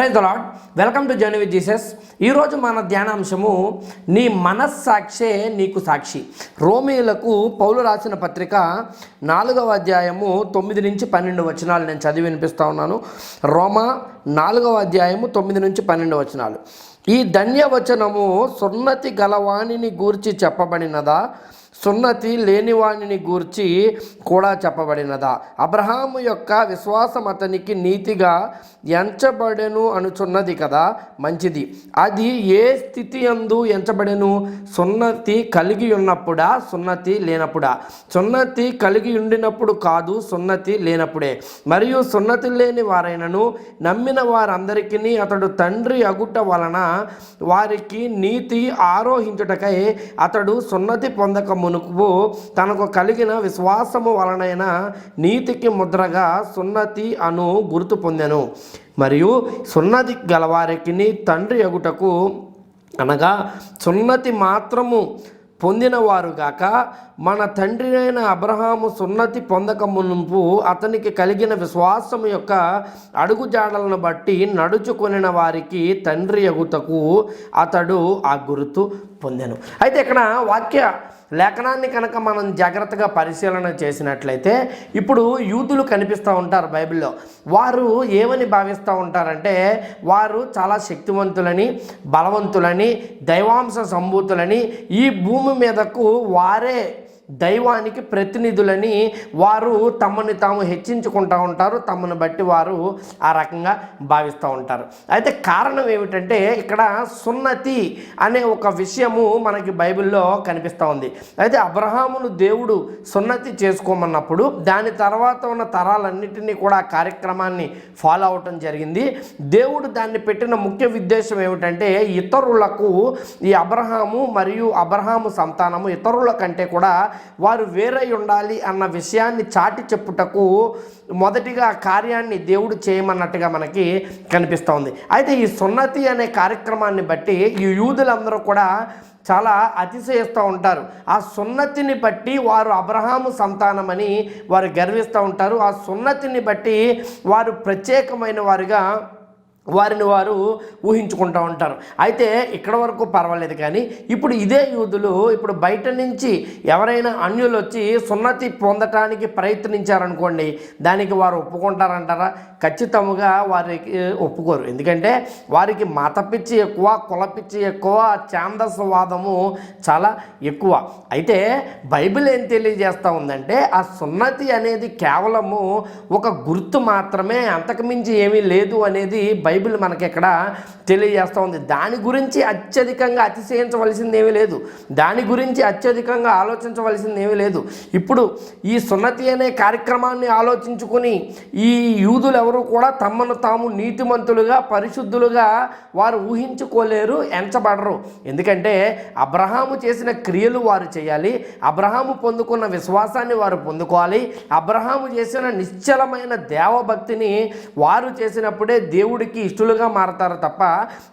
Praise అలాడ్ welcome to journey with Jesus ఈరోజు మన ధ్యానాంశము నీ మనస్సాక్షే నీకు సాక్షి. రోమిలకు పౌలు రాసిన పత్రిక నాలుగవ అధ్యాయము తొమ్మిది నుంచి పన్నెండు వచనాలు నేను చదివి వినిపిస్తూ ఉన్నాను. రోమా నాలుగవ అధ్యాయము తొమ్మిది నుంచి పన్నెండు వచనాలు. ఈ ధన్యవచనము సున్నతి గలవాణిని గూర్చి చెప్పబడినదా? సున్నతి లేనివాణిని గూర్చి కూడా చెప్పబడినదా. అబ్రహాము యొక్క విశ్వాసం అతనికి నీతిగా ఎంచబడెను అనుచున్నది కదా మంచిది. అది ఏ స్థితి అందు ఎంచబడెను? సున్నతి కలిగి ఉన్నప్పుడా? సున్నతి లేనప్పుడా? సున్నతి కలిగి ఉండినప్పుడు కాదు సున్నతి లేనప్పుడే. మరియు సున్నతి లేని వారైనను నమ్మిన వారందరికీ అతడు తండ్రి అగుట వలన వారికి నీతి ఆరోహించుటకై అతడు సున్నతి పొందకము నువ్వు తనకు కలిగిన విశ్వాసము వలనైన నీతికి ముద్రగా సున్నతి అను గుర్తు పొందెను. మరియు సున్నతి గలవారికి తండ్రి ఎగుటకు అనగా సున్నతి మాత్రము పొందినవారుగాక మన తండ్రి అయిన అబ్రహాము సున్నతి పొందక మునుపు అతనికి కలిగిన విశ్వాసం యొక్క అడుగుజాడలను బట్టి నడుచుకొనిన వారికి తండ్రి ఎగుతకు అతడు ఆ గుర్తు పొందాను. అయితే ఇక్కడ వాక్య లేఖనాన్ని కనుక మనం జాగ్రత్తగా పరిశీలన చేసినట్లయితే ఇప్పుడు యూతులు కనిపిస్తూ ఉంటారు బైబిల్లో. వారు ఏమని భావిస్తూ ఉంటారంటే వారు చాలా శక్తివంతులని బలవంతులని దైవాంశ సంభూతులని ఈ భూమి మీదకు వారే దైవానికి ప్రతినిధులని వారు తమని తాము హెచ్చించుకుంటూ ఉంటారు తమను బట్టి వారు ఆ రకంగా భావిస్తూ ఉంటారు. అయితే కారణం ఏమిటంటే ఇక్కడ సున్నతి అనే ఒక విషయము మనకి బైబిల్లో కనిపిస్తూ ఉంది. అయితే అబ్రహామును దేవుడు సున్నతి చేసుకోమన్నప్పుడు దాని తర్వాత ఉన్న తరాలన్నింటినీ కూడా ఆ కార్యక్రమాన్ని ఫాలో అవటం జరిగింది. దేవుడు దాన్ని పెట్టిన ముఖ్య ఉద్దేశం ఏమిటంటే ఇతరులకు ఈ అబ్రహాము మరియు అబ్రహాము సంతానము ఇతరుల కంటే కూడా వారు వేరై ఉండాలి అన్న విషయాన్ని చాటి చెప్పుటకు మొదటిగా కార్యాన్ని దేవుడు చేయమన్నట్టుగా మనకి కనిపిస్తోంది. అయితే ఈ సున్నతి అనే కార్యక్రమాన్ని బట్టి ఈ యూదులందరూ కూడా చాలా అతిశయిస్తూ ఉంటారు. ఆ సున్నతిని బట్టి వారు అబ్రహాము సంతానమని వారు గర్విస్తూ ఉంటారు. ఆ సున్నతిని బట్టి వారు ప్రత్యేకమైన వారుగా వారిని వారు ఊహించుకుంటూ ఉంటారు. అయితే ఇక్కడ వరకు పర్వాలేదు కానీ ఇప్పుడు ఇదే యూదులు ఇప్పుడు బయట నుంచి ఎవరైనా అన్యులు వచ్చి సున్నతి పొందటానికి ప్రయత్నించారనుకోండి దానికి వారు ఒప్పుకుంటారంటారా? ఖచ్చితంగా వారికి ఒప్పుకోరు. ఎందుకంటే వారికి మత పిచ్చి ఎక్కువ కుల పిచ్చి ఎక్కువ ఛాందస్వాదము చాలా ఎక్కువ. అయితే బైబిల్ ఏం తెలియజేస్తూ ఉందంటే ఆ సున్నతి అనేది కేవలము ఒక గుర్తు మాత్రమే అంతకుమించి ఏమీ లేదు అనేది బైబిల్ మనకి ఇక్కడ తెలియజేస్తూ ఉంది. దాని గురించి అత్యధికంగా అతిశయించవలసింది ఏమీ లేదు. దాని గురించి అత్యధికంగా ఆలోచించవలసింది ఏమీ లేదు. ఇప్పుడు ఈ సున్నతి అనే కార్యక్రమాన్ని ఆలోచించుకుని ఈ యూదులు ఎవరు కూడా తమను తాము నీతిమంతులుగా పరిశుద్ధులుగా వారు ఊహించుకోలేరు ఎంచబడరు. ఎందుకంటే అబ్రహాము చేసిన క్రియలు వారు చేయాలి. అబ్రహాము పొందుకున్న విశ్వాసాన్ని వారు పొందుకోవాలి. అబ్రహాము చేసిన నిశ్చలమైన దేవభక్తిని వారు చేసినప్పుడే దేవుడికి ఇష్టలుగా మారతారు తప్ప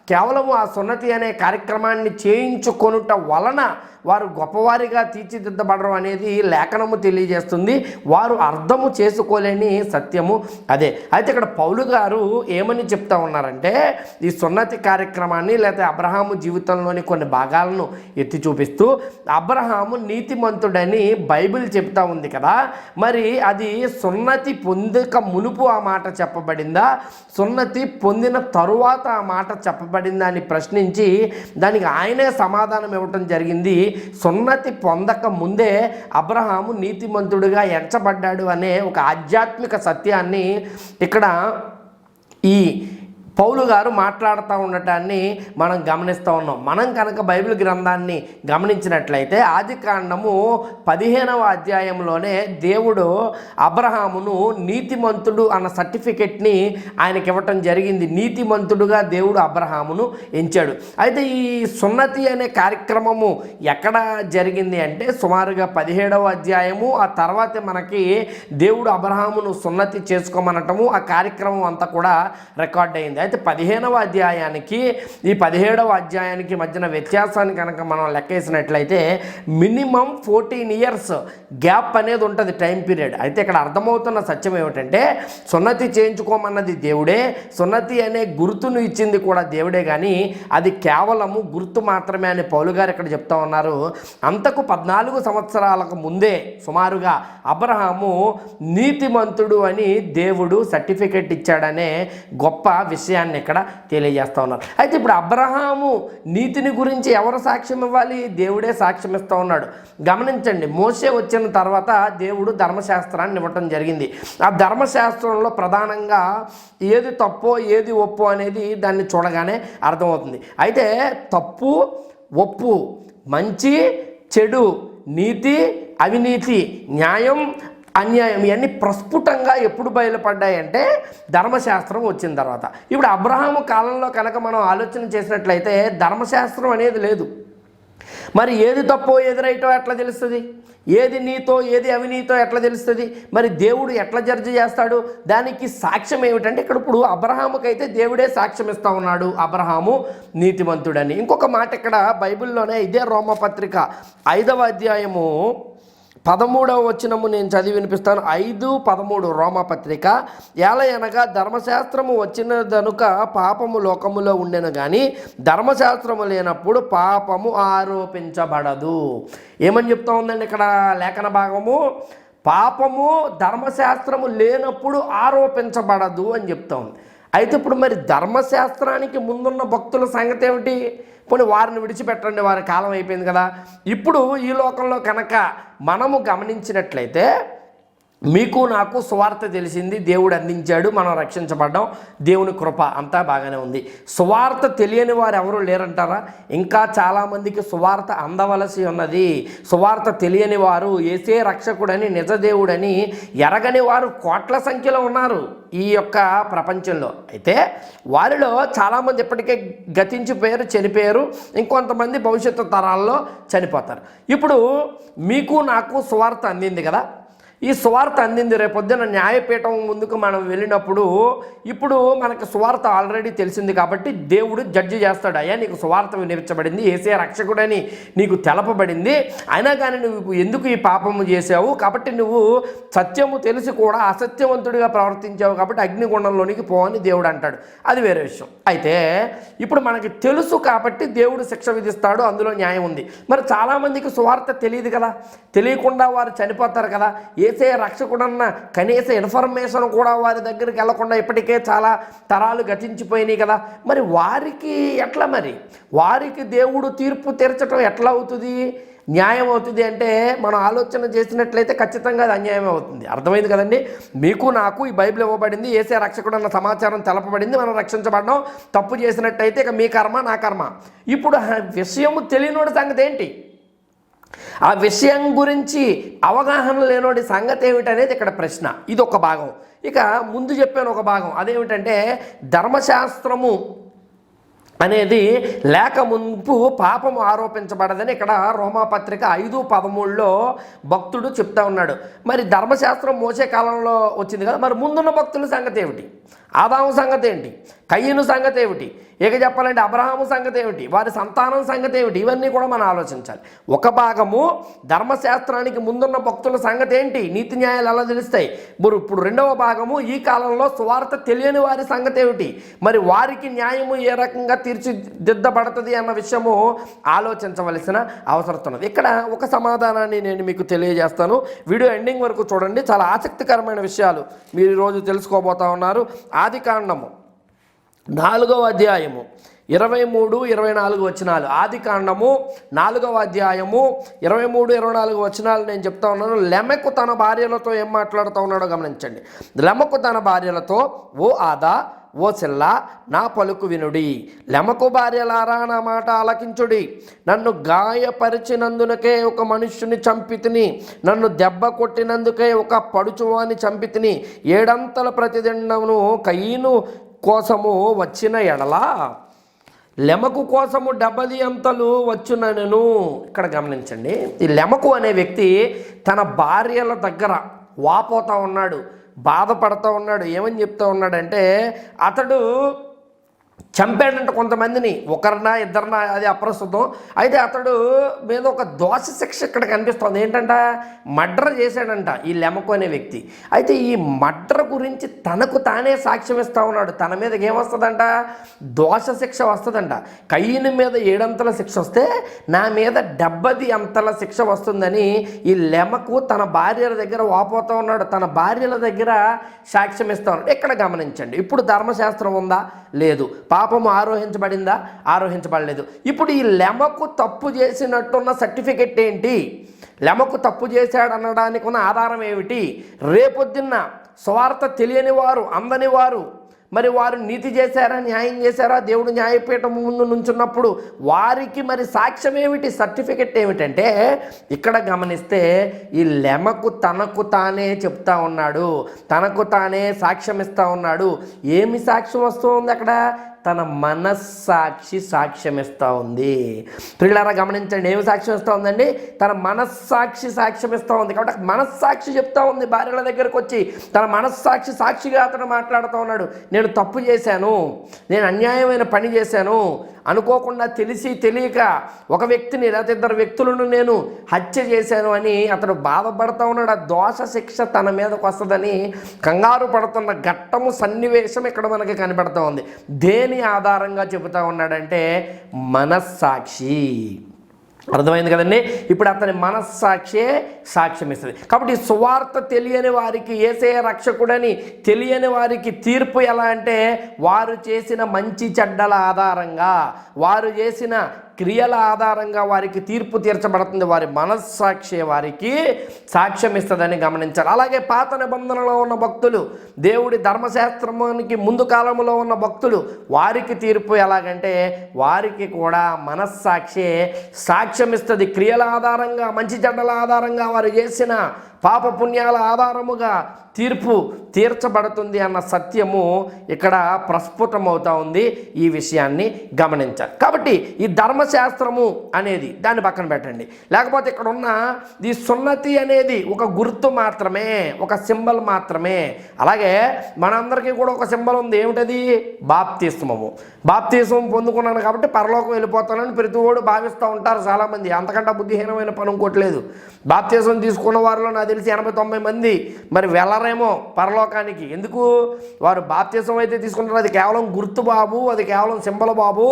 కేవలం ఆ సున్నతి అనే కార్యక్రమాన్ని చేయించుకొనుట వలన వారు గొప్పవారిగా తీర్చిదిద్దబడడం అనేది లేఖనము తెలియజేస్తుంది. వారు అర్థము చేసుకోలేని సత్యము అదే. అయితే ఇక్కడ పౌలు గారు ఏమని చెప్తా ఉన్నారంటే ఈ సున్నతి కార్యక్రమాన్ని లేకపోతే అబ్రహాము జీవితంలోని కొన్ని భాగాలను ఎత్తి చూపిస్తూ అబ్రహాము నీతిమంతుడని బైబిల్ చెప్తా ఉంది కదా. మరి అది సున్నతి పొందక మునుపు ఆ మాట చెప్పబడిందా? సున్నతి పొందిన తరువాత ఆ మాట చెప్పబడిందా అని ప్రశ్నించి దానికి ఆయనే సమాధానం ఇవ్వటం జరిగింది. సున్నతి పొందక ముందే అబ్రహాము నీతిమంతుడిగా ఎంచబడ్డాడు అనే ఒక ఆధ్యాత్మిక సత్యాన్ని ఇక్కడ ఈ పౌలు గారు మాట్లాడుతూ ఉండటాన్ని మనం గమనిస్తూ ఉన్నాం. మనం కనుక బైబిల్ గ్రంథాన్ని గమనించినట్లయితే ఆది కాండము పదిహేనవ అధ్యాయంలోనే దేవుడు అబ్రహామును నీతిమంతుడు అన్న సర్టిఫికెట్ని ఆయనకి ఇవ్వటం జరిగింది. నీతిమంతుడుగా దేవుడు అబ్రహామును ఎంచాడు. అయితే ఈ సున్నతి అనే కార్యక్రమము ఎక్కడ జరిగింది అంటే సుమారుగా పదిహేడవ అధ్యాయము ఆ తర్వాతే మనకి దేవుడు అబ్రహామును సున్నతి చేసుకోమనటము ఆ కార్యక్రమం అంతా కూడా రికార్డ్ అయింది. అయితే పదిహేనవ అధ్యాయానికి ఈ పదిహేడవ అధ్యాయానికి మధ్యన వ్యత్యాసాన్ని కనుక మనం లెక్కేసినట్లయితే మినిమం ఫోర్టీన్ ఇయర్స్ గ్యాప్ అనేది ఉంటుంది టైం పీరియడ్. అయితే ఇక్కడ అర్థమవుతున్న సత్యం ఏమిటంటే సున్నతి చేయించుకోమన్నది దేవుడే సున్నతి అనే గుర్తును ఇచ్చింది కూడా దేవుడే కానీ అది కేవలము గుర్తు మాత్రమే అని పౌలు గారు ఇక్కడ చెప్తా ఉన్నారు. అంతకు పద్నాలుగు సంవత్సరాలకు ముందే సుమారుగా అబ్రహాము నీతిమంతుడు అని దేవుడు సర్టిఫికెట్ ఇచ్చాడనే గొప్ప విషయం. విషయాన్ని ఇక్కడ తెలియజేస్తూ ఉన్నారు. అయితే ఇప్పుడు అబ్రహాము నీతిని గురించి ఎవరు సాక్ష్యం ఇవ్వాలి? దేవుడే సాక్ష్యం ఇస్తూ ఉన్నాడు. గమనించండి మోసే వచ్చిన తర్వాత దేవుడు ధర్మశాస్త్రాన్ని ఇవ్వటం జరిగింది. ఆ ధర్మశాస్త్రంలో ప్రధానంగా ఏది తప్పో ఏది ఒప్పు అనేది దాన్ని చూడగానే అర్థమవుతుంది. అయితే తప్పు ఒప్పు మంచి చెడు నీతి అవినీతి న్యాయం అన్యాయం ఇవన్నీ ప్రస్ఫుటంగా ఎప్పుడు బయలుపడ్డాయంటే ధర్మశాస్త్రం వచ్చిన తర్వాత. ఇప్పుడు అబ్రహాము కాలంలో కనుక మనం ఆలోచన చేసినట్లయితే ధర్మశాస్త్రం అనేది లేదు. మరి ఏది తప్పో ఏది రైటో ఎట్లా తెలుస్తుంది? ఏది నీతో ఏది అవినీతో ఎట్లా తెలుస్తుంది? మరి దేవుడు ఎట్లా జడ్జి చేస్తాడు? దానికి సాక్ష్యం ఏమిటంటే ఇక్కడ ఇప్పుడు అబ్రహాముకైతే దేవుడే సాక్ష్యం ఇస్తా ఉన్నాడు అబ్రహాము నీతిమంతుడని. ఇంకొక మాట ఇక్కడ బైబిల్లోనే ఇదే రోమపత్రిక ఐదవ అధ్యాయము పదమూడవ వచనము నేను చదివి వినిపిస్తాను. ఐదు పదమూడు రోమపత్రిక అనగా ధర్మశాస్త్రము వచ్చినదనుక పాపము లోకములో ఉండెను కానీ ధర్మశాస్త్రము లేనప్పుడు పాపము ఆరోపించబడదు. ఏమని చెప్తా ఉందండి ఇక్కడ లేఖన భాగము? పాపము ధర్మశాస్త్రము లేనప్పుడు ఆరోపించబడదు అని చెప్తా ఉంది. అయితే ఇప్పుడు మరి ధర్మశాస్త్రానికి ముందున్న భక్తుల సంగతి ఏమిటి? పోనీ వారిని విడిచిపెట్టండి వారి కాలం అయిపోయింది కదా. ఇప్పుడు ఈ లోకంలో కనుక మనము గమనించినట్లయితే మీకు నాకు సువార్త తెలిసింది దేవుడు అందించాడు మనం రక్షించబడ్డాం దేవుని కృప అంతా బాగానే ఉంది. సువార్త తెలియని వారు ఎవరు లేరంటారా? ఇంకా చాలామందికి సువార్త అందవలసి ఉన్నది. సువార్త తెలియని వారు ఏసే రక్షకుడని నిజదేవుడని ఎరగని వారు కోట్ల సంఖ్యలో ఉన్నారు ఈ యొక్క ప్రపంచంలో. అయితే వారిలో చాలామంది ఇప్పటికే గతించిపోయారు చనిపోయారు ఇంకొంతమంది భవిష్యత్తు తరాల్లో చనిపోతారు. ఇప్పుడు మీకు నాకు సువార్త అందింది కదా? ఈ సువార్త అందింది రేపొద్దున న్యాయపీఠం ముందుకు మనం వెళ్ళినప్పుడు ఇప్పుడు మనకు సువార్త ఆల్రెడీ తెలిసింది కాబట్టి దేవుడు జడ్జి చేస్తాడు. అయ్యా నీకు సువార్త వినిపించబడింది ఏసే రక్షకుడని నీకు తెలపబడింది. అయినా కానీ నువ్వు ఎందుకు ఈ పాపము చేసావు కాబట్టి నువ్వు సత్యము తెలిసి కూడా అసత్యవంతుడిగా ప్రవర్తించావు కాబట్టి అగ్నిగుండంలోనికి పోవని దేవుడు అంటాడు. అది వేరే విషయం. అయితే ఇప్పుడు మనకి తెలుసు కాబట్టి దేవుడు శిక్ష విధిస్తాడు అందులో న్యాయం ఉంది. మరి చాలామందికి సువార్త తెలియదు కదా? తెలియకుండా వారు చనిపోతారు కదా? ఏసే రక్షకుడన్న కనీస ఇన్ఫర్మేషన్ కూడా వారి దగ్గరికి వెళ్ళకుండా ఇప్పటికే చాలా తరాలు గతించిపోయినాయి కదా. మరి వారికి ఎట్లా మరి? వారికి దేవుడు తీర్పు తీర్చడం ఎట్లా అవుతుంది? న్యాయం అవుతుంది అంటే మనం ఆలోచన చేసినట్లయితే ఖచ్చితంగా అది అన్యాయం అవుతుంది. అర్థమైంది కదండి? మీకు నాకు ఈ బైబిల్ ఇవ్వబడింది ఏసే రక్షకుడు అన్న సమాచారం తెలపబడింది మనం రక్షించబడడం తప్పు చేసినట్టయితే ఇక మీ కర్మ నా కర్మ. ఇప్పుడు విషయము తెలియనోడి సంగతి ఏంటి? ఆ విషయం గురించి అవగాహన లేనోడి సంగతి ఏమిటనేది ఇక్కడ ప్రశ్న. ఇది ఒక భాగం. ఇక ముందు చెప్పాను ఒక భాగం. అదేమిటంటే ధర్మశాస్త్రము అనేది లేక మున్పు పాపము ఆరోపించబడదని ఇక్కడ రోమాపత్రిక ఐదు పదమూడులో భక్తుడు చెప్తా ఉన్నాడు. మరి ధర్మశాస్త్రం మోసే కాలంలో వచ్చింది కదా మరి ముందున్న భక్తుల సంగతి ఏమిటి? ఆదాము సంగతి ఏంటి? కయ్యను సంగతి ఏమిటి? ఇక చెప్పాలంటే అబ్రహాము సంగతి ఏమిటి? వారి సంతానం సంగతి ఏమిటి? ఇవన్నీ కూడా మనం ఆలోచించాలి. ఒక భాగము ధర్మశాస్త్రానికి ముందున్న భక్తుల సంగతి ఏంటి? నీతి న్యాయాలు అలా తెలుస్తాయి? మరి ఇప్పుడు రెండవ భాగము ఈ కాలంలో స్వార్థ తెలియని వారి సంగతి ఏమిటి? మరి వారికి న్యాయము ఏ రకంగా తీర్చిదిద్దబడుతుంది అన్న విషయము ఆలోచించవలసిన అవసరం ఉన్నది. ఇక్కడ ఒక సమాధానాన్ని నేను మీకు తెలియజేస్తాను. వీడియో ఎండింగ్ వరకు చూడండి. చాలా ఆసక్తికరమైన విషయాలు మీరు ఈరోజు తెలుసుకోబోతా ఉన్నారు. ఆది కాండము. నాలుగవ అధ్యాయము. ఇరవై మూడు ఇరవై నాలుగు వచనాలు. ఆది కాండము నాలుగవ అధ్యాయము ఇరవై మూడు ఇరవై నాలుగు వచనాలు నేను చెప్తా ఉన్నాను. లెమకు తన భార్యలతో ఏం మాట్లాడుతూ ఉన్నాడో గమనించండి. లెమకు తన భార్యలతో ఓ ఆదా ఓ చెల్ల నా పలుకు వినుడి. లెమకు భార్యలారా నా మాట ఆలకించుడి. నన్ను గాయపరిచినందునకే ఒక మనుష్యుని చంపితిని నన్ను దెబ్బ కొట్టినందుకే ఒక పడుచువాని చంపితిని ఏడంతల ప్రతిదండమును కయ్యను కోసము వచ్చిన ఎడల లెమకు కోసము డెబ్బది అంతలు వచ్చునను ఇక్కడ గమనించండి ఈ లెమకు అనే వ్యక్తి తన భార్యల దగ్గర వాపోతా ఉన్నాడు బాధపడతా ఉన్నాడు. ఏమని చెప్తా ఉన్నాడంటే అతడు చంపాడంట కొంతమందిని. ఒకరినా ఇద్దరినా అది అప్రస్తుతం. అయితే అతడు మీద ఒక దోష శిక్ష ఇక్కడ కనిపిస్తుంది. ఏంటంట? మర్డర్ చేశాడంట ఈ లెమకు అనే వ్యక్తి. అయితే ఈ మర్డర్ గురించి తనకు తానే సాక్ష్యం ఇస్తూ ఉన్నాడు. తన మీదకి ఏమొస్తుందంట దోష శిక్ష వస్తుందంట. కయ్యని మీద ఏడంతల శిక్ష వస్తే నా మీద డెబ్బది అంతల శిక్ష వస్తుందని ఈ లెమకు తన భార్యల దగ్గర వాపోతూ ఉన్నాడు. తన భార్యల దగ్గర సాక్ష్యం ఇస్తూ ఉన్నాడు. ఇక్కడ గమనించండి. ఇప్పుడు ధర్మశాస్త్రం ఉందా? లేదు. పాపము ఆరోహించబడిందా? ఆరోహించబడలేదు. ఇప్పుడు ఈ లెమకు తప్పు చేసినట్టున్న సర్టిఫికెట్ ఏంటి? లెమకు తప్పు చేశాడు అనడానికి ఉన్న ఆధారం ఏమిటి? రేపొద్దున్న స్వార్థ తెలియని వారు అందని వారు మరి వారు నీతి చేశారా న్యాయం చేశారా? దేవుడు న్యాయపీఠం ముందు నుంచున్నప్పుడు వారికి మరి సాక్ష్యం ఏమిటి? సర్టిఫికెట్ ఏమిటంటే ఇక్కడ గమనిస్తే ఈ లెమకు తనకు తానే చెప్తా ఉన్నాడు. తనకు తానే సాక్ష్యం ఇస్తా ఉన్నాడు. ఏమి సాక్ష్యం వస్తూ ఉంది అక్కడ? తన మనస్సాక్షి సాక్ష్యం ఇస్తూ ఉంది. పిల్లలారా గమనించండి ఏమి సాక్ష్యం ఇస్తూ ఉందండి? తన మనస్సాక్షి సాక్ష్యం ఇస్తూ ఉంది. కాబట్టి మనస్సాక్షి చెప్తా ఉంది. భార్యల దగ్గరకు వచ్చి తన మనస్సాక్షి సాక్షిగా అతను మాట్లాడుతూ ఉన్నాడు. నేను తప్పు చేశాను. నేను అన్యాయమైన పని చేశాను. అనుకోకుండా తెలిసి తెలియక ఒక వ్యక్తిని లేకపోతే ఇద్దరు వ్యక్తులను నేను హత్య చేశాను అని అతడు బాధపడుతూ ఉన్నాడు. ఆ దోష శిక్ష తన మీదకు వస్తుందని కంగారు పడుతున్న ఘట్టము సన్నివేశం ఇక్కడ మనకి కనబడుతూ ఉంది. దేని ఆధారంగా చెబుతా ఉన్నాడంటే మనస్సాక్షి. అర్థమైంది కదండి? ఇప్పుడు అతని మనస్సాక్షే సాక్ష్యం ఇస్తుంది కాబట్టి సువార్త తెలియని వారికి ఏసే రక్షకుడని తెలియని వారికి తీర్పు ఎలా అంటే వారు చేసిన మంచి చెడ్డల ఆధారంగా వారు చేసిన క్రియల ఆధారంగా వారికి తీర్పు తీర్చబడుతుంది. వారి మనస్సాక్షి వారికి సాక్ష్యం ఇస్తుందని గమనించాలి. అలాగే పాత నిబంధనలో ఉన్న భక్తులు దేవుడి ధర్మశాస్త్రానికి ముందు కాలంలో ఉన్న భక్తులు వారికి తీర్పు ఎలాగంటే వారికి కూడా మనస్సాక్షి సాక్ష్యం ఇస్తుంది క్రియల ఆధారంగా మంచి చెడ్డల ఆధారంగా వారు చేసిన పాప పుణ్యాల ఆధారముగా తీర్పు తీర్చబడుతుంది అన్న సత్యము ఇక్కడ ప్రస్ఫుటమవుతా ఉంది ఈ విషయాన్ని గమనించాలి. కాబట్టి ఈ ధర్మశాస్త్రము అనేది దాన్ని పక్కన పెట్టండి. లేకపోతే ఇక్కడ ఉన్న ఈ సున్నతి అనేది ఒక గుర్తు మాత్రమే ఒక సింబల్ మాత్రమే. అలాగే మనందరికీ కూడా ఒక సింబల్ ఉంది. ఏమిటది? బాప్తిస్మము. బాప్తిస్మం పొందుకున్నాను కాబట్టి పరలోకం వెళ్ళిపోతానని ప్రతి భావిస్తూ ఉంటారు చాలామంది. అంతకంటే బుద్ధిహీనమైన పని ఇంకోట్లేదు బాప్తిస్మం తీసుకున్న వారిలో నాకు తెలిసి ఎనభై తొంభై మంది. మరి వెళ్ళరేమో పరలోకానికి. ఎందుకు? వారు బాప్తీసం అయితే తీసుకుంటారు అది కేవలం గుర్తు బాబు అది కేవలం సింబల్ బాబు.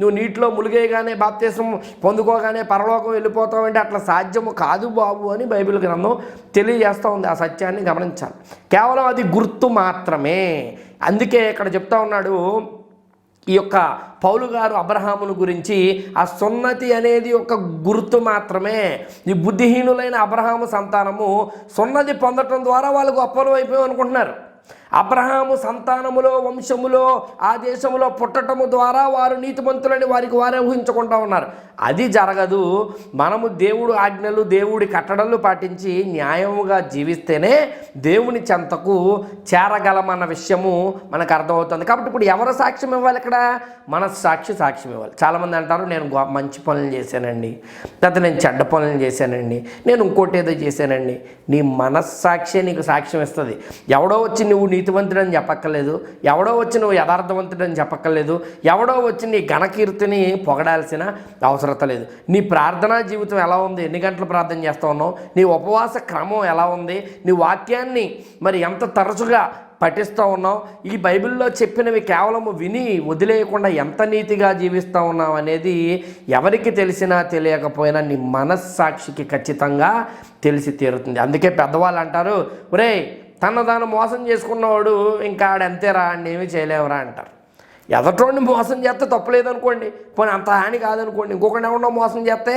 నువ్వు నీటిలో ములిగేయగానే బాప్తీసం పొందుకోగానే పరలోకం వెళ్ళిపోతావు అంటే అట్లా సాధ్యము కాదు బాబు అని బైబిల్ గ్రంథం తెలియజేస్తూ ఉంది. ఆ సత్యాన్ని గమనించాలి. కేవలం అది గుర్తు మాత్రమే. అందుకే ఇక్కడ చెప్తా ఉన్నాడు ఈ యొక్క పౌలు గారు అబ్రహామును గురించి ఆ సున్నతి అనేది ఒక గుర్తు మాత్రమే. ఈ బుద్ధిహీనులైన అబ్రహాము సంతానము సున్నతి పొందటం ద్వారా వాళ్ళు గొప్పలు అయిపోయి అనుకుంటున్నారు. అబ్రహాము సంతానములో వంశములో ఆ దేశములో పుట్టటము ద్వారా వారు నీతిమంతులని వారికి వారే ఊహించుకుంటా ఉన్నారు. అది జరగదు. మనము దేవుడు ఆజ్ఞలు దేవుడి కట్టడలు పాటించి న్యాయముగా జీవిస్తేనే దేవుని చెంతకు చేరగలమన్న విషయము మనకు అర్థమవుతుంది. కాబట్టి ఇప్పుడు ఎవరు సాక్ష్యం ఇవ్వాలి ఇక్కడ? మన సాక్షి సాక్ష్యం ఇవ్వాలి. చాలామంది అంటారు నేను గొ- మంచి పనులు చేశానండి. లేకపోతే నేను చెడ్డ పనులు చేశానండి. నేను ఇంకోటి ఏదో చేశానండి. నీ మనస్సాక్షి నీకు సాక్ష్యం ఇస్తుంది. ఎవడో వచ్చి నువ్వు నీతివంతుడని చెప్పక్కర్లేదు. ఎవడో వచ్చి నువ్వు యథార్థవంతుడని చెప్పక్కర్లేదు. ఎవడో వచ్చి నీ ఘనకీర్తిని పొగడాల్సిన అవసరత లేదు. నీ ప్రార్థనా జీవితం ఎలా ఉంది? ఎన్ని గంటలు ప్రార్థన చేస్తూ ఉన్నావు? నీ ఉపవాస క్రమం ఎలా ఉంది? నీ వాక్యాన్ని మరి ఎంత తరచుగా పఠిస్తూ ఉన్నావు? ఈ బైబిల్లో చెప్పినవి కేవలం విని వదిలేయకుండా ఎంత నీతిగా జీవిస్తూ ఉన్నావు అనేది ఎవరికి తెలిసినా తెలియకపోయినా నీ మనస్సాక్షికి ఖచ్చితంగా తెలిసి తీరుతుంది. అందుకే పెద్దవాళ్ళు అంటారు ఒరేయ్ తన తాను మోసం చేసుకున్నవాడు ఇంకా ఆడంతేరా అండి ఏమీ చేయలేవరా అంటారు. ఎదటోడిని మోసం చేస్తే తప్పలేదనుకోండి పోనీ అంత హాని కాదనుకోండి ఇంకొకటి ఎవరినో మోసం చేస్తే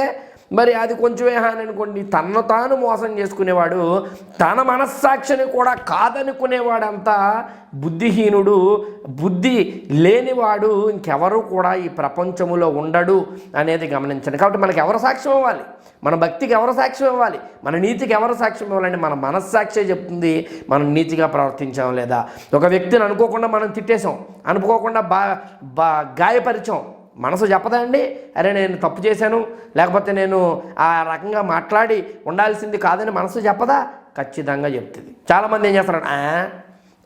మరి అది కొంచెమే హాని అనుకోండి. తన్ను తాను మోసం చేసుకునేవాడు తన మనస్సాక్షిని కూడా కాదనుకునేవాడంతా బుద్ధిహీనుడు బుద్ధి లేనివాడు ఇంకెవరు కూడా ఈ ప్రపంచములో ఉండడు అనేది గమనించండి. కాబట్టి మనకి ఎవరు సాక్ష్యం ఇవ్వాలి? మన భక్తికి ఎవరు సాక్ష్యం ఇవ్వాలి? మన నీతికి ఎవరు సాక్ష్యం ఇవ్వాలండి మన మనస్సాక్షే చెప్తుంది. మనం నీతిగా ప్రవర్తించాం లేదా? ఒక వ్యక్తిని అనుకోకుండా మనం తిట్టేశాం. అనుకోకుండా బా బా గాయపరిచాం. మనసు చెప్పదా అండి అరే నేను తప్పు చేశాను. లేకపోతే నేను ఆ రకంగా మాట్లాడి ఉండాల్సింది కాదని మనసు చెప్పదా ఖచ్చితంగా చెప్తుంది చాలామంది ఏం చేస్తారు?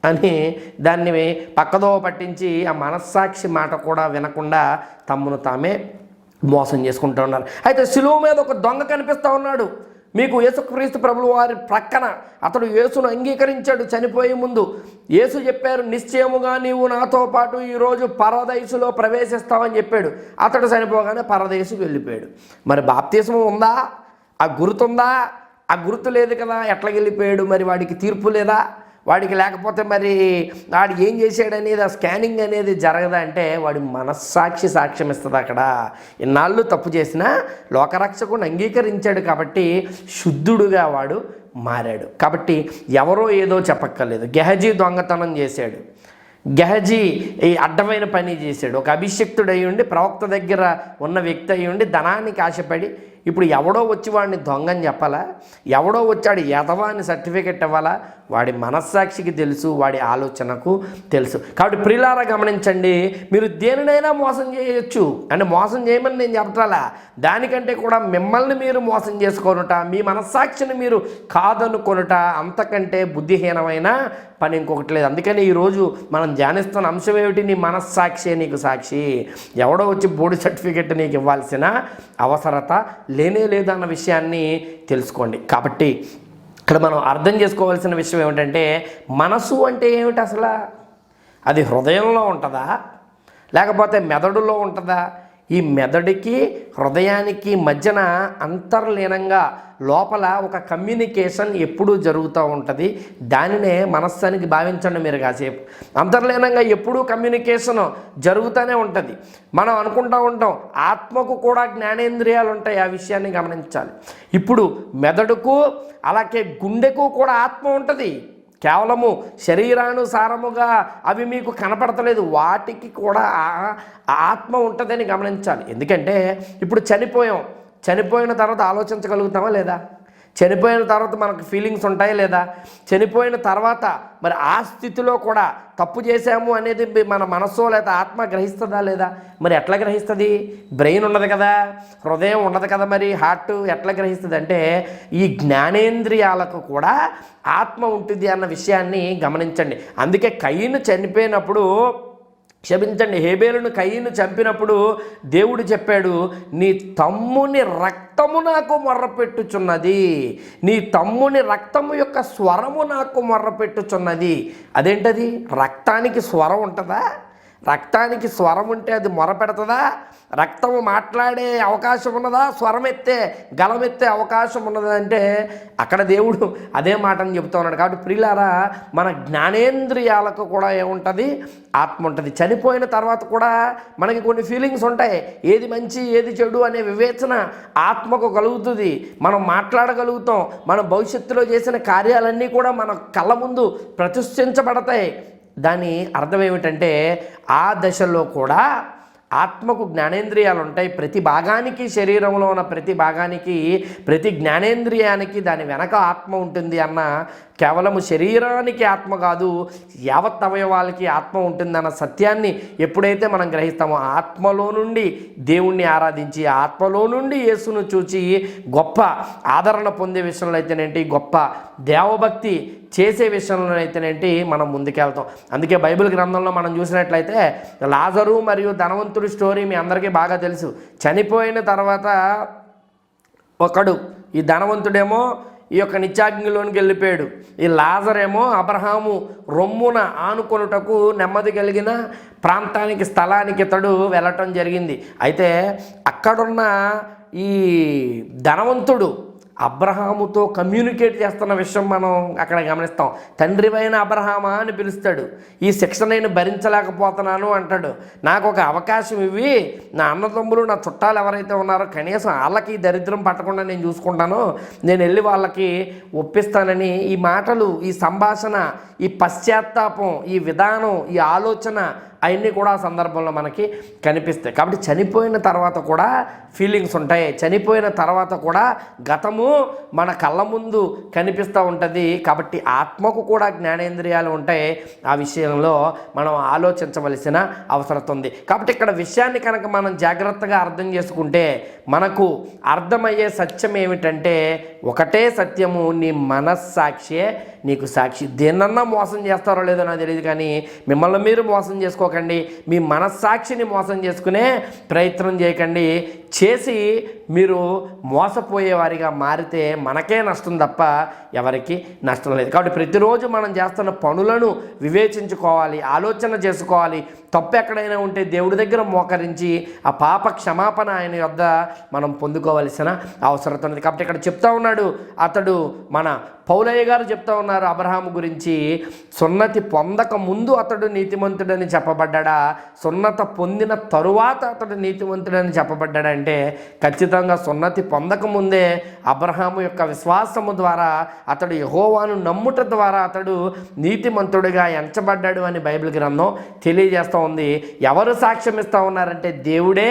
అని దాన్ని పక్కదో పట్టించి ఆ మనస్సాక్షి మాట కూడా వినకుండా తమ్మును తామే మోసం చేసుకుంటూ ఉన్నారు. అయితే సులువు మీద ఒక దొంగ కనిపిస్తూ ఉన్నాడు. మీకు యేసుక్రీస్తు ప్రభులు వారి ప్రక్కన అతడు యేసును అంగీకరించాడు చనిపోయే ముందు. యేసు చెప్పారు నిశ్చయముగా నీవు నాతో పాటు ఈరోజు పరదయసులో ప్రవేశిస్తావని చెప్పాడు. అతడు చనిపోగానే పరదేశు వెళ్ళిపోయాడు. మరి బాప్తీసం ఉందా? ఆ గుర్తుందా? ఆ గుర్తు లేదు కదా ఎట్లా వెళ్ళిపోయాడు? మరి వాడికి తీర్పు లేదా? వాడికి లేకపోతే మరి వాడు ఏం చేశాడనేది ఆ స్కానింగ్ అనేది జరగదా అంటే వాడి మనస్సాక్షి సాక్ష్యం ఇస్తుంది అక్కడ. ఇన్నాళ్ళు తప్పు చేసినా లోకరక్షకుని అంగీకరించాడు కాబట్టి శుద్ధుడుగా వాడు మారాడు. కాబట్టి ఎవరో ఏదో చెప్పక్కర్లేదు. గెహజీ దొంగతనం చేశాడు. గెహజీ ఈ అడ్డమైన పని చేశాడు. ఒక అభిషక్తుడు అయి ఉండి ప్రవక్త దగ్గర ఉన్న వ్యక్తి అయి ఉండి ధనానికి ఆశపడి ఇప్పుడు ఎవడో వచ్చి వాడిని దొంగని చెప్పాలా? ఎవడో వచ్చాడు ఎదవాని సర్టిఫికెట్ ఇవ్వాలా? వాడి మనస్సాక్షికి తెలుసు వాడి ఆలోచనకు తెలుసు. కాబట్టి ప్రిలారా గమనించండి మీరు దేనినైనా మోసం చేయొచ్చు. అంటే మోసం చేయమని నేను చెప్పాలా దానికంటే కూడా మిమ్మల్ని మీరు మోసం చేసుకొనుట మీ మనస్సాక్షిని మీరు కాదనుకొనుట అంతకంటే బుద్ధిహీనమైన పని ఇంకొకటి లేదు. అందుకని ఈరోజు మనం ధ్యానిస్తున్న అంశం ఏమిటి? నీ మనస్సాక్షి నీకు సాక్షి. ఎవడో వచ్చి బోర్డు సర్టిఫికెట్ నీకు ఇవ్వాల్సిన అవసరత లేనే లేదన్న విషయాన్ని తెలుసుకోండి. కాబట్టి ఇక్కడ మనం అర్థం చేసుకోవాల్సిన విషయం ఏమిటంటే మనసు అంటే ఏమిటి అసలు? అది హృదయంలో ఉంటుందా? లేకపోతే మెదడులో ఉంటుందా? ఈ మెదడుకి హృదయానికి మధ్యన అంతర్లీనంగా లోపల ఒక కమ్యూనికేషన్ ఎప్పుడూ జరుగుతూ ఉంటుంది. దానినే మనస్సానికి భావించండి మీరు కాసేపు. అంతర్లీనంగా ఎప్పుడూ కమ్యూనికేషన్ జరుగుతూనే ఉంటుంది. మనం అనుకుంటూ ఉంటాం ఆత్మకు కూడా జ్ఞానేంద్రియాలు ఉంటాయి ఆ విషయాన్ని గమనించాలి. ఇప్పుడు మెదడుకు అలాగే గుండెకు కూడా ఆత్మ ఉంటుంది. కేవలము శరీరానుసారముగా అవి మీకు కనపడతలేదు. వాటికి కూడా ఆత్మ ఉంటుందని గమనించాలి. ఎందుకంటే ఇప్పుడు చనిపోయాం. చనిపోయిన తర్వాత ఆలోచించగలుగుతామా లేదా? చనిపోయిన తర్వాత మనకు ఫీలింగ్స్ ఉంటాయా లేదా? చనిపోయిన తర్వాత మరి ఆ స్థితిలో కూడా తప్పు చేశాము అనేది మన మనస్సు లేదా ఆత్మ గ్రహిస్తుందా లేదా? మరి ఎట్లా గ్రహిస్తుంది? బ్రెయిన్ ఉండదు కదా హృదయం ఉండదు కదా మరి హార్ట్ ఎట్లా గ్రహిస్తుంది? అంటే ఈ జ్ఞానేంద్రియాలకు కూడా ఆత్మ ఉంటుంది అన్న విషయాన్ని గమనించండి. అందుకే కయ్యను చనిపోయినప్పుడు క్షమించండి హేబేలును కయ్యను చంపినప్పుడు దేవుడు చెప్పాడు నీ తమ్ముని రక్తము నాకు మొర్రపెట్టుచున్నది. నీ తమ్ముని రక్తము యొక్క స్వరము నాకు మొర్రపెట్టుచున్నది. అదేంటది? రక్తానికి స్వరం ఉంటుందా? రక్తానికి స్వరం ఉంటే అది మొర రక్తం రక్తము మాట్లాడే అవకాశం ఉన్నదా? స్వరం ఎత్తే గలమెత్తే అవకాశం ఉన్నదా అంటే అక్కడ దేవుడు అదే మాటని చెబుతా ఉన్నాడు. కాబట్టి ప్రియులారా మన జ్ఞానేంద్రియాలకు కూడా ఏముంటుంది? ఆత్మ ఉంటుంది. చనిపోయిన తర్వాత కూడా మనకి కొన్ని ఫీలింగ్స్ ఉంటాయి. ఏది మంచి ఏది చెడు అనే వివేచన ఆత్మకు కలుగుతుంది. మనం మాట్లాడగలుగుతాం. మన భవిష్యత్తులో చేసిన కార్యాలన్నీ కూడా మన కళ్ళ ముందు ప్రతిష్ఠించబడతాయి. దాని అర్థం ఏమిటంటే ఆ దశలో కూడా ఆత్మకు జ్ఞానేంద్రియాలు ఉంటాయి. ప్రతి భాగానికి శరీరంలో ఉన్న ప్రతి భాగానికి ప్రతి జ్ఞానేంద్రియానికి దాని వెనక ఆత్మ ఉంటుంది అన్న కేవలము శరీరానికి ఆత్మ కాదు యావత్ అవయవాలకి ఆత్మ ఉంటుందన్న సత్యాన్ని ఎప్పుడైతే మనం గ్రహిస్తామో ఆత్మలో నుండి దేవుణ్ణి ఆరాధించి ఆత్మలో నుండి యేసును చూచి గొప్ప ఆదరణ పొందే విషయంలో అయితేనేంటి? గొప్ప దేవభక్తి చేసే విషయంలో అయితేనేంటి మనం ముందుకెళ్తాం. అందుకే బైబిల్ గ్రంథంలో మనం చూసినట్లయితే లాజరు మరియు ధనవంతుడి స్టోరీ మీ అందరికీ బాగా తెలుసు. చనిపోయిన తర్వాత ఒకడు ఈ ధనవంతుడేమో ఈ యొక్క నిత్యాగ్నిలోనికి వెళ్ళిపోయాడు. ఈ లాజరేమో అబ్రహాము రొమ్మున ఆనుకొనుటకు నెమ్మది కలిగిన ప్రాంతానికి స్థలానికి ఇతడు వెళ్ళటం జరిగింది. అయితే అక్కడున్న ఈ ధనవంతుడు అబ్రహాముతో కమ్యూనికేట్ చేస్తున్న విషయం మనం అక్కడ గమనిస్తాం. తండ్రివైన అబ్రహామా అని పిలుస్తాడు. ఈ శిక్ష నేను భరించలేకపోతున్నాను అంటాడు. నాకు ఒక అవకాశం ఇవ్వి నా అన్నదమ్ములు నా చుట్టాలు ఎవరైతే ఉన్నారో కనీసం వాళ్ళకి దరిద్రం పట్టకుండా నేను చూసుకుంటాను. నేను వెళ్ళి వాళ్ళకి ఒప్పిస్తానని ఈ మాటలు ఈ సంభాషణ ఈ పశ్చాత్తాపం ఈ విధానం ఈ ఆలోచన అవన్నీ కూడా ఆ సందర్భంలో మనకి కనిపిస్తాయి. కాబట్టి చనిపోయిన తర్వాత కూడా ఫీలింగ్స్ ఉంటాయి. చనిపోయిన తర్వాత కూడా గతము మన కళ్ళ ముందు కనిపిస్తూ ఉంటుంది. కాబట్టి ఆత్మకు కూడా జ్ఞానేంద్రియాలు ఉంటాయి. ఆ విషయంలో మనం ఆలోచించవలసిన అవసరం ఉంది. కాబట్టి ఇక్కడ విషయాన్ని కనుక మనం జాగ్రత్తగా అర్థం చేసుకుంటే మనకు అర్థమయ్యే సత్యం ఏమిటంటే ఒకటే సత్యము నీ మనస్సాక్షియే నీకు సాక్షి. దేన్నన్నా మోసం చేస్తారో లేదో నాకు తెలియదు కానీ మిమ్మల్ని మీరు మోసం చేసుకోకండి. మీ మనస్సాక్షిని మోసం చేసుకునే ప్రయత్నం చేయకండి. చేసి మీరు మోసపోయే వారిగా మారితే మనకే నష్టం తప్ప ఎవరికి నష్టం లేదు. కాబట్టి ప్రతిరోజు మనం చేస్తున్న పనులను వివేచించుకోవాలి ఆలోచన చేసుకోవాలి. తప్పు ఎక్కడైనా ఉంటే దేవుడి దగ్గర మోకరించి ఆ పాప క్షమాపణ ఆయన యొద్ద మనం పొందుకోవలసిన అవసరం ఉంది కాబట్టి ఇక్కడ చెప్తా ఉన్నాడు అతడు మన పౌలయ్య గారు చెప్తా ఉన్నారు అబ్రహాం గురించి సున్నతి పొందక ముందు అతడు నీతిమంతుడని చెప్పబడ్డా సున్నత పొందిన తరువాత అతడు నీతిమంతుడని ఏంటంటే ఖచ్చితంగా సున్నతి పొందకముందే అబ్రహాము యొక్క విశ్వాసము ద్వారా అతడు యహోవాను నమ్ముట ద్వారా అతడు నీతిమంతుడిగా ఎంచబడ్డాడు అని బైబిల్ గ్రంథం తెలియజేస్తూ ఉంది. ఎవరు సాక్ష్యం ఇస్తూ ఉన్నారంటే దేవుడే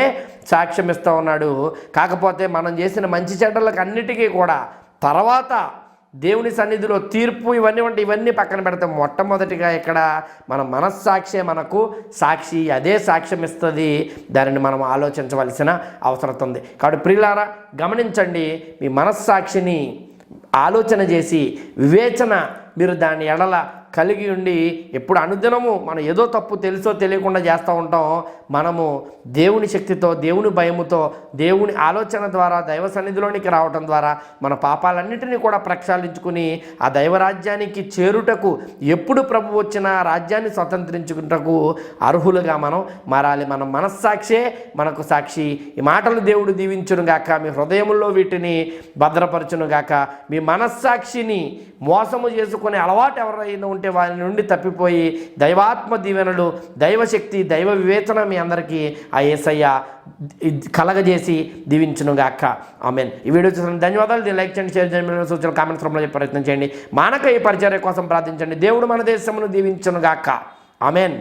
సాక్ష్యం ఇస్తూ ఉన్నాడు. కాకపోతే మనం చేసిన మంచి చెడ్డలకు అన్నిటికీ కూడా తర్వాత దేవుని సన్నిధిలో తీర్పు ఇవన్నీ ఉంటే ఇవన్నీ పక్కన పెడితే మొట్టమొదటిగా ఇక్కడ మన మనస్సాక్షే మనకు సాక్షి అదే సాక్ష్యం ఇస్తుంది. దానిని మనం ఆలోచించవలసిన అవసరం ఉంది. కాబట్టి ప్రియులారా గమనించండి మీ మనస్సాక్షిని ఆలోచన చేసి వివేచన మీరు దాని ఎడల కలిగి ఉండి ఎప్పుడు అనుదినము మనం ఏదో తప్పు తెలుసో తెలియకుండా చేస్తూ ఉంటాం మనము దేవుని శక్తితో దేవుని భయముతో దేవుని ఆలోచన ద్వారా దైవ సన్నిధిలోనికి రావటం ద్వారా మన పాపాలన్నింటినీ కూడా ప్రక్షాళించుకుని ఆ దైవరాజ్యానికి చేరుటకు ఎప్పుడు ప్రభు వచ్చినా రాజ్యాన్ని స్వతంత్రించుకుంటకు అర్హులుగా మనం మారాలి. మన మనస్సాక్షే మనకు సాక్షి. ఈ మాటలు దేవుడు దీవించునుగాక మీ హృదయముల్లో వీటిని భద్రపరచునుగాక మీ మనస్సాక్షిని మోసము చేసుకునే అలవాటు ఎవరైనా ఉంటే వారి నుండి తప్పిపోయి దైవాత్మ దీవెనలు దైవశక్తి దైవ వివేచన మీ అందరికీ ఆ ఏసయ్య కలగజేసి దీవించును గాక ఆమెన్. ఈ వీడియో చూసిన ధన్యవాదాలు. దీన్ని లైక్ చేయండి షేర్ చేయండి సూచన కామెంట్స్ రూపంలో చెప్పే ప్రయత్నం చేయండి. మానక ఈ పరిచర్య కోసం ప్రార్థించండి. దేవుడు మన దేశమును దీవించునుగాక. ఆమెన్.